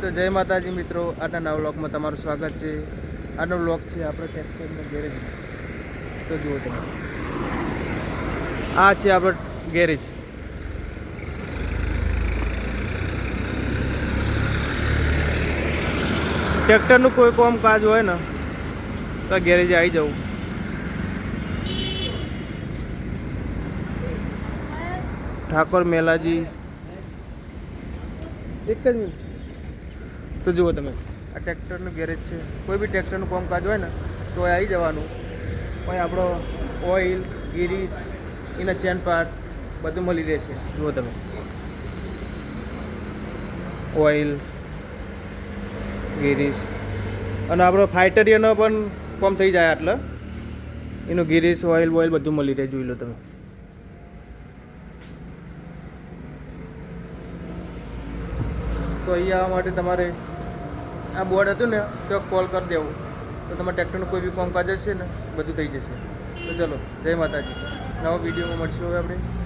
તો જય માતાજી મિત્રો, આજના નવા બ્લોગમાં તમારું સ્વાગત છે. આજનો બ્લોગ છે આપણે ટ્રેક્ટરના ગેરેજ તો જુઓ તમે. આ છે આપણો ગેરેજ. ટ્રેક્ટરનું કોઈ કોમ કાજ હોય ને, તો ગેરેજે આવી જવું. ઠાકોર મેલાજી. એક જ મિનિટ. તો જુઓ તમે. આ ટ્રેક્ટરનું ગેરેજ છે. કોઈ બી ટ્રેક્ટરનું કામકાજ હોય ને, તો એ આવી જવાનું. અહીં આપણો ઓઇલ ગિરીસ એના ચેન પાર્ટ બધું મળી રહેશે. જુઓ તમે. ઓઇલ ગિરીસ અને આપણો ફાઇટરિયનો પણ કોમ થઈ જાય એટલે એનું ગિરીસ ઓઇલ બોઇલ બધું મળી રહે, જોઈ લો તમે. તો અહીં આવવા માટે તમારે આ બોર્ડ હતું ને, તો કોલ કરી દેવું. તો તમારે ટ્રેક્ટરનું કોઈ બી કામકાજ હશે ને, બધું થઈ જશે. તો ચલો, જય માતાજી. નવા વિડીયોમાં મળશું હવે આપણે.